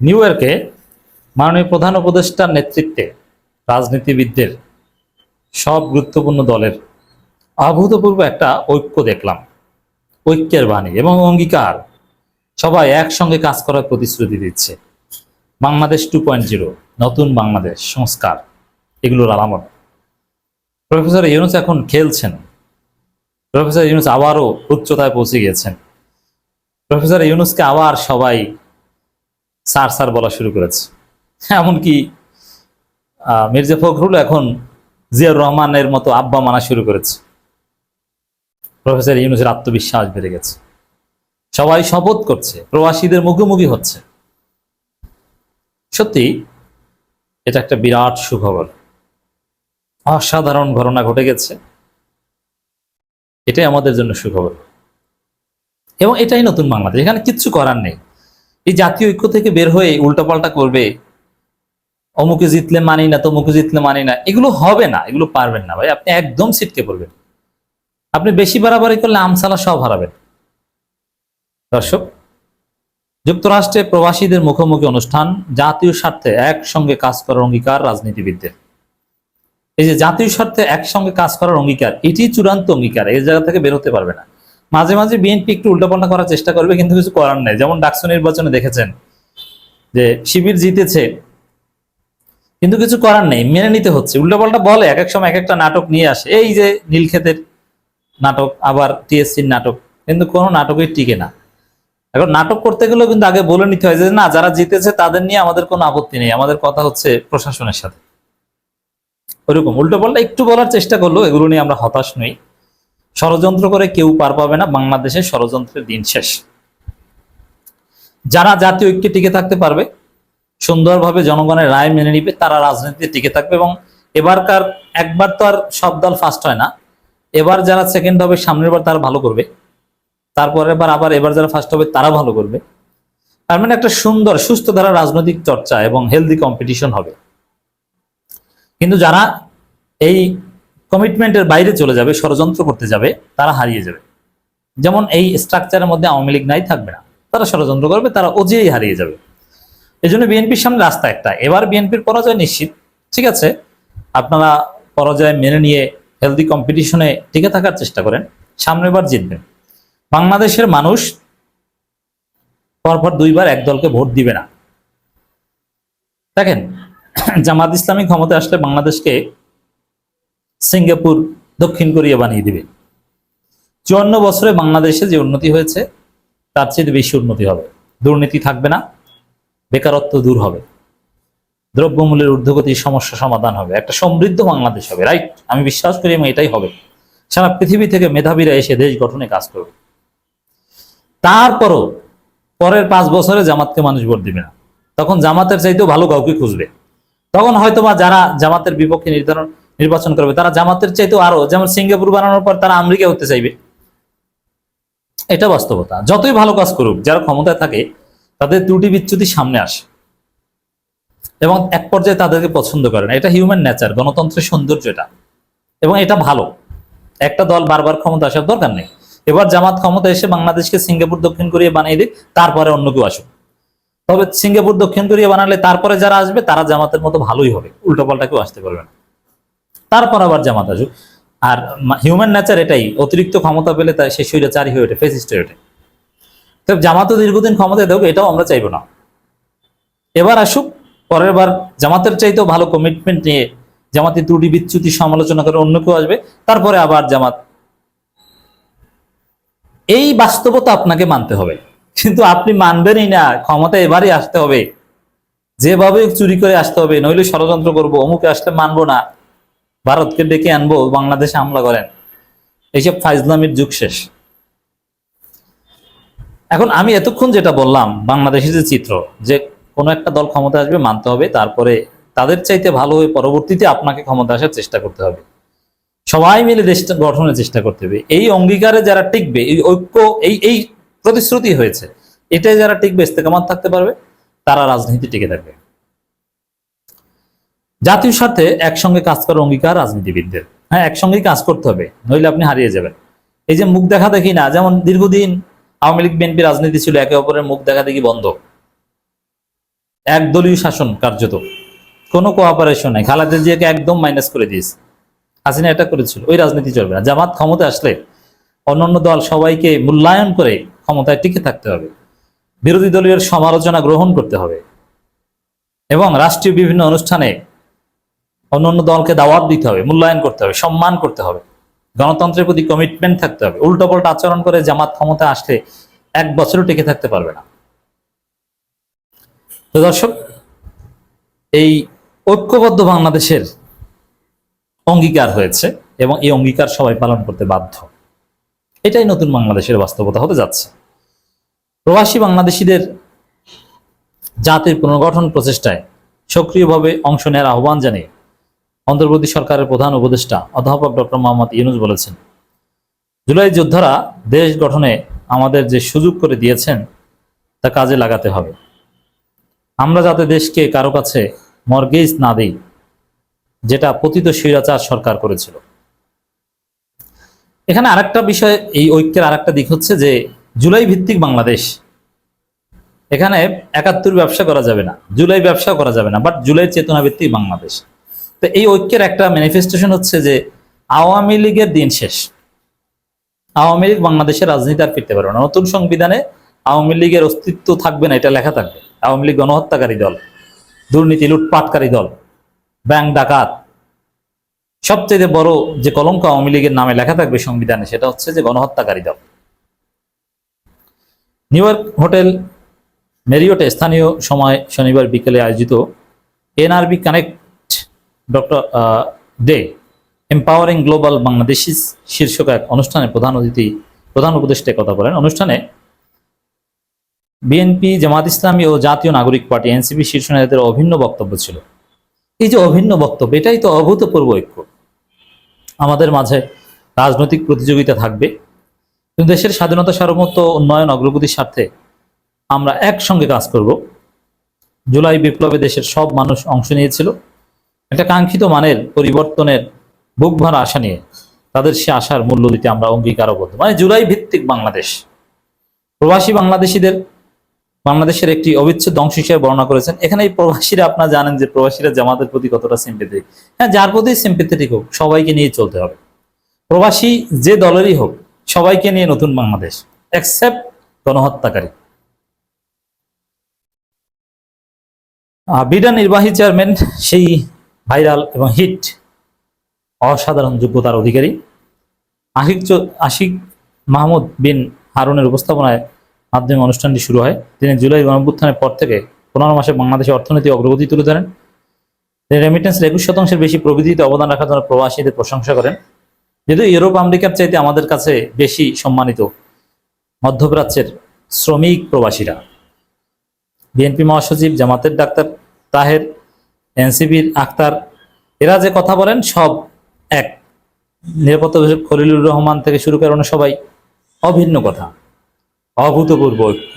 New ইয়র্কে মাননীয় প্রধান উপদেষ্টার নেতৃত্বে রাজনীতিবিদদের সব গুরুত্বপূর্ণ দলের অভূতপূর্ব একটা ঐক্য দেখলাম। ঐক্যের বাণী এবং অঙ্গীকার সবাই একসঙ্গে কাজ করার প্রতিশ্রুতি দিচ্ছে। বাংলাদেশ টু পয়েন্ট জিরো, নতুন বাংলাদেশ সংস্কার, এগুলোর আলামত। প্রফেসর ইউনুস এখন খেলছেন। প্রফেসর ইউনুস আবারও উচ্চতায় পৌঁছে গিয়েছেন। প্রফেসর ইউনুসকে আবার সবাই স্যার স্যার বলা শুরু করেছে। এমনকি মির্জা ফখরুল এখন জিয়াউর রহমানের মতো আব্বা মানা শুরু করেছে। প্রফেসর ইউনুসের আত্মবিশ্বাস বেড়ে গেছে। সবাই শপথ করছে, প্রবাসীদের মুখোমুখি হচ্ছে। সত্যি, এটা একটা বিরাট সুখবর। অসাধারণ ঘটনা ঘটে গেছে। এটাই আমাদের জন্য সুখবর। এবং এটাই নতুন বাংলাদেশ। এখানে কিচ্ছু করার নেই। এই জাতীয় ঐক্য থেকে বের হয়ে উল্টাপাল্টা করবে। অমুকে জিতলে মানি না, তমুকে জিতলে মানি না। এগুলো হবে না, এগুলো পারবেন না ভাই। আপনি একদম ছিটকে পড়বেন। আপনি বেশি বাড়াবাড়ি করলে আমসালা সব হারাবেন। দর্শক, যুক্তরাষ্ট্রে প্রবাসীদের মুখোমুখি অনুষ্ঠান, জাতীয় স্বার্থে একসঙ্গে কাজ করার অঙ্গীকার রাজনীতিবিদদের। এই যে জাতীয় স্বার্থে একসঙ্গে কাজ করার অঙ্গীকার এটি চূড়ান্ত অঙ্গীকার এই জায়গা থেকে বের হতে পারবে না। মাঝে মাঝে বিএনপি একটু উল্টাপাল্টা করার চেষ্টা করবে, কিন্তু কিছু করার নেই। যেমন ডাকসু নির্বাচনে দেখেছেন যে শিবির জিতেছে, কিন্তু কিছু করার নেই, মেনে নিতে হচ্ছে। উল্টাপাল্টা বলে, এক এক সময় এক একটা নাটক নিয়ে আসে। এই যে নীলক্ষেতের নাটক, আবার টিএসসির নাটক, কিন্তু কোনো নাটকই টিকে না। এখন নাটক করতে গেলেও কিন্তু আগে বলে নিতে হয় যে, না, যারা জিতেছে তাদের নিয়ে আমাদের কোনো আপত্তি নেই। আমাদের কথা হচ্ছে প্রশাসনের সাথে। ওইরকম। উল্টো পাল্টা একটু বলার চেষ্টা করল এগুলো নিয়ে আমরা হতাশ নই। ষড়যন্ত্র করে কেউ পার পাবে না, বাংলাদেশের ষড়যন্ত্রের দিন শেষ। যারা জাতীয় ঐক্যে টিকে থাকতে পারবে, সুন্দরভাবে জনগণের রায় মেনে নিবে, তারা রাজনীতিতে টিকে থাকবে এবং এবারকার একবার তো আর সব দল ফার্স্ট হয় না, এবার যারা সেকেন্ড হবে, সামনের বার তারা ভালো করবে, তারপরের বার আবার এবার যারা ফার্স্ট হবে, তারা ভালো করবে। তার মানে একটা সুন্দর, সুস্থ ধারা রাজনৈতিক চর্চা এবং হেলদি কম্পিটিশন হবে। কিন্তু যারা এই কমিটমেন্টের বাইরে চলে যাবে, ষড়যন্ত্র করতে যাবে, তারা হারিয়ে যাবে। যেমন এই স্ট্রাকচারের মধ্যে আওয়ামী লীগ নাই, থাকবে না। তারা ষড়যন্ত্র করবে, তারা অজেই হারিয়ে যাবে। এই জন্য বিএনপির সামনে রাস্তা একটা। এবার বিএনপির পরাজয় নিশ্চিত, ঠিক আছে? আপনারা পরাজয় মেনে নিয়ে হেলদি কম্পিটিশনে টিকে থাকার চেষ্টা করেন সামনের বার জিতবেন। বাংলাদেশের মানুষ পরপর দুইবার এক দলকে ভোট দিবে না। দেখেন, জামাত ইসলামী ক্ষমতা আসলে বাংলাদেশকে সিঙ্গাপুর, দক্ষিণ কোরিয়া বানিয়ে দিবে। চুয়ান্ন বছরে বাংলাদেশে যে উন্নতি হয়েছে, তার চেয়ে বেশি উন্নতি হবে। দুর্নীতি থাকবে না, বেকারত্ব দূর হবে। দ্রব্যমূল্যের ঊর্ধ্বগতির সমস্যা সমাধান হবে। একটা সমৃদ্ধ বাংলাদেশ হবে রাইট আমি বিশ্বাস করি এবং এটাই হবে। সারা পৃথিবী থেকে মেধাবীরা এসে দেশ গঠনে কাজ করবে। তারপরও পরের পাঁচ বছরে জামাতকে মানুষ ভোট দিবে না। তখন জামাতের চাইতেও ভালো কাউকে খুঁজবে। তখন হয়তো বা যারা জামাতের বিপক্ষে নির্ধারণ নির্বাচন করবে। তারা জামাতের চাইতেও আরও, যেমন সিঙ্গাপুর বানানোর পর তারা আমেরিকা হতে চাইবে। এটা বাস্তবতা। যতই ভালো কাজ করুক, যারা ক্ষমতায় থাকে, তাদের ত্রুটি বিচ্যুতি সামনে আসে। এবং এক পর্যায়ে তাদেরকে পছন্দ করে না। এটা হিউম্যান নেচার গণতন্ত্রের সৌন্দর্য এটা। এবং এটা ভালো। একটা দল বারবার ক্ষমতা আসার দরকার নেই। এবার জামাত ক্ষমতা এসে বাংলাদেশকে সিঙ্গাপুর দক্ষিণ কোরিয়া বানিয়ে দিক, তারপরে অন্য কেউ আসুক। তবে সিঙ্গাপুর দক্ষিণ কোরিয়া বানালে তারপরে যারা আসবে, তারা জামাতের মতো ভালোই হবে। উল্টো পাল্টা কেউ আসতে পারবে না। তারপর আবার জামাত আসুক। আর হিউম্যান নেচার এটাই, অতিরিক্ত ক্ষমতা পেলে তার সে স্বৈরাচারী হয়ে ওঠে ফেসিস্ট হয়ে ওঠে। তবে জামাতও দীর্ঘদিন ক্ষমতায় দেবে এটাও আমরা চাইব না। এবার আসুক, পরের বার জামাতের চাইতেও ভালো কমিটমেন্ট নিয়ে জামাতের ত্রুটি, বিচ্যুতি, সমালোচনা করে অন্য কেউ আসবে, তারপরে আবার জামাত। এই বাস্তবতা আপনাকে মানতে হবে। কিন্তু আপনি মানবেনই না, ক্ষমতা এবারই আসতে হবে। যেভাবে চুরি করে আসতে হবে, নইলে ষড়যন্ত্র করব, অমুকে আসলে মানবো না। ভারতকে ডেকে আনব, বাংলাদেশে হামলা করেন। এইসব ফাইজলামির যুগ শেষ। এখন আমি এতক্ষণ যেটা বললাম, বাংলাদেশের যে চিত্র, যে কোনো একটা দল ক্ষমতা আসবে, মানতে হবে, তারপরে তাদের চাইতে ভালো হয়ে পরবর্তীতে আপনাকে ক্ষমতা আসার চেষ্টা করতে হবে। সবাই মিলে দেশটা গঠনের চেষ্টা করতে হবে। এই অঙ্গীকারে যারা টিকবে, এই ঐক্য, এই এই প্রতিশ্রুতি হয়েছে, এটাই যারা টিকবে, ইস্তেকামাত থাকতে পারবে, তারা রাজনীতি টিকে থাকবে। জাতীয় সাথে একসঙ্গে কাজ করার অঙ্গীকার রাজনীতিবিদদের। হ্যাঁ একসঙ্গেই কাজ করতে হবে, নইলে আপনি হারিয়ে যাবেন। এই যে মুখ দেখা দেখি না, যেমন দীর্ঘদিন আওয়ামী লীগ বিএনপি রাজনীতি ছিল, একে অপরের মুখ দেখা দেখি বন্ধ। একদলীয় শাসন কার্যত। কোনো কোঅপারেশন নাই। খালেদা জিয়াকে একদম মাইনাস করে দিয়েছে। হাসিনা এটা করেছিল, ওই রাজনীতি চলবে না। জামাত ক্ষমতা আসলে অন্যান্য দল সবাইকে মূল্যায়ন করে ক্ষমতায় টিকে থাকতে হবে। বিরোধী দলীয় সমালোচনা গ্রহণ করতে হবে। এবং রাষ্ট্রীয় বিভিন্ন অনুষ্ঠানে অন্যান্য দলকে দাওয়াত দিতে হবে, মূল্যায়ন করতে হবে, সম্মান করতে হবে। গণতন্ত্রের প্রতি কমিটমেন্ট থাকতে হবে। উল্টোপাল্টা আচরণ করে জামাত ক্ষমতা আসলে এক বছরও টিকে থাকতে পারবে না। দর্শক, এই ঐক্যবদ্ধ বাংলাদেশের অঙ্গীকার হয়েছে এবং এই অঙ্গীকার সবাই পালন করতে বাধ্য। এটাই নতুন বাংলাদেশের বাস্তবতা হতে যাচ্ছে। প্রবাসী বাংলাদেশিদের জাতির পুনর্গঠন প্রচেষ্টায় সক্রিয়ভাবে অংশ নেওয়ার আহ্বান জানিয়ে অন্তর্বর্তী সরকারের প্রধান উপদেষ্টা অধ্যাপক ডক্টর মোহাম্মদ ইউনুস বলেছেন, জুলাই যোদ্ধারা দেশ গঠনে আমাদের যে সুযোগ করে দিয়েছেন, তা কাজে লাগাতে হবে। আমরা যাতে দেশকে কারও কাছে মর্গেজ না দিই, যেটা পতিত স্বৈরাচার সরকার করেছিল। এখানে আরেকটা বিষয়, এই ঐক্যের আরেকটা দিক হচ্ছে যে, জুলাই ভিত্তিক বাংলাদেশ, এখানে একাত্তর ব্যবসা করা যাবে না, জুলাই ব্যবসা করা যাবে না বাট জুলাই চেতনা ভিত্তিক বাংলাদেশ। তো এই ঐক্যের একটা ম্যানিফেস্টেশন হচ্ছে যে আওয়ামী লীগের দিন শেষ। আওয়ামী লীগ বাংলাদেশের রাজনীতি আর ফিরতে পারবে না। নতুন সংবিধানে আওয়ামী লীগের অস্তিত্ব থাকবে না, এটা লেখা থাকবে। আওয়ামী লীগ গণহত্যাকারী দল, দুর্নীতি লুটপাটকারী দল, ব্যাংক ডাকাত। সবচেয়ে বড় যে কলঙ্ক আওয়ামী লীগের নামে লেখা থাকবে সংবিধানে, সেটা হচ্ছে যে গণহত্যাকারী দল। নিউ ইয়র্ক হোটেল মেরিওটে স্থানীয় সময় শনিবার বিকেলে আয়োজিত NRB connect doctor day empowering global Bangladeshi শীর্ষক এক অনুষ্ঠানে প্রধান অতিথি, প্রধান উপদেষ্টা কথা বলেন। অনুষ্ঠানে বিএনপি জামাত ইসলামী ও জাতীয় নাগরিক পার্টি এনসিপি শীর্ষ নেতাদের অভিন্ন বক্তব্য ছিল। এই যে অভিন্ন বক্তব্য, এটাই তো অভূতপূর্ব ঐক্য। আমাদের মাঝে রাজনৈতিক প্রতিযোগিতা থাকবে, কিন্তু দেশের স্বাধীনতা সার্বভৌমত্ব উন্নয়ন অগ্রগতির স্বার্থে আমরা একসঙ্গে কাজ করব। জুলাই বিপ্লবে দেশের সব মানুষ অংশ নিয়েছিল। একটা কাঙ্ক্ষিত মানের পরিবর্তনের বুক ভরা আশা নিয়ে তাদের সে আশার মূল্য দিতে আমরা অঙ্গীকারবদ্ধ। মানে জুলাই ভিত্তিক বাংলাদেশ। প্রবাসী বাংলাদেশিদের, বাংলাদেশের একটি অবিচ্ছেদ অংশ হিসেবে বর্ণনা করেছেন। এখানে এই প্রবাসীরা আপনারা জানেন যে প্রবাসীরা জামাতের প্রতি কতটা সিম্পেথেটিক হ্যাঁ যার প্রতি সিম্পেথেটিক হোক, সবাইকে নিয়ে চলতে হবে। প্রবাসী যে দলেরই হোক, সবাইকে নিয়ে নতুন বাংলাদেশ অ্যাকসেপ্ট গণহত্যাকারী। বিডা নির্বাহী চেয়ারম্যান সেই ভাইরাল এবং হিট অসাধারণ যোগ্যতার অধিকারী। আশিক আশিক মাহমুদ বিন হারুনের উপস্থাপনায় মাধ্যমে অনুষ্ঠানটি শুরু হয়। তিনি জুলাই গণঅভ্যুত্থানের পর থেকে পনেরো মাসে বাংলাদেশের অর্থনীতি অগ্রগতি তুলে ধরেন। তিনি রেমিটেন্সের একুশ শতাংশের বেশি প্রবৃদ্ধিতে অবদান রাখার জন্য প্রবাসীদের প্রশংসা করেন। যেহেতু ইউরোপ আমেরিকার চাইতে আমাদের কাছে বেশি সম্মানিত মধ্যপ্রাচ্যের শ্রমিক প্রবাসীরা। বিএনপি মহাসচিব জামাতের ডাক্তার তাহের এনসিপির আক্তার, এরা যে কথা বলেন সব এক। নিরাপত্তা খলিলুর রহমান থেকে শুরু করে সবাই অভিন্ন কথা, অভূতপূর্ব ঐক্য।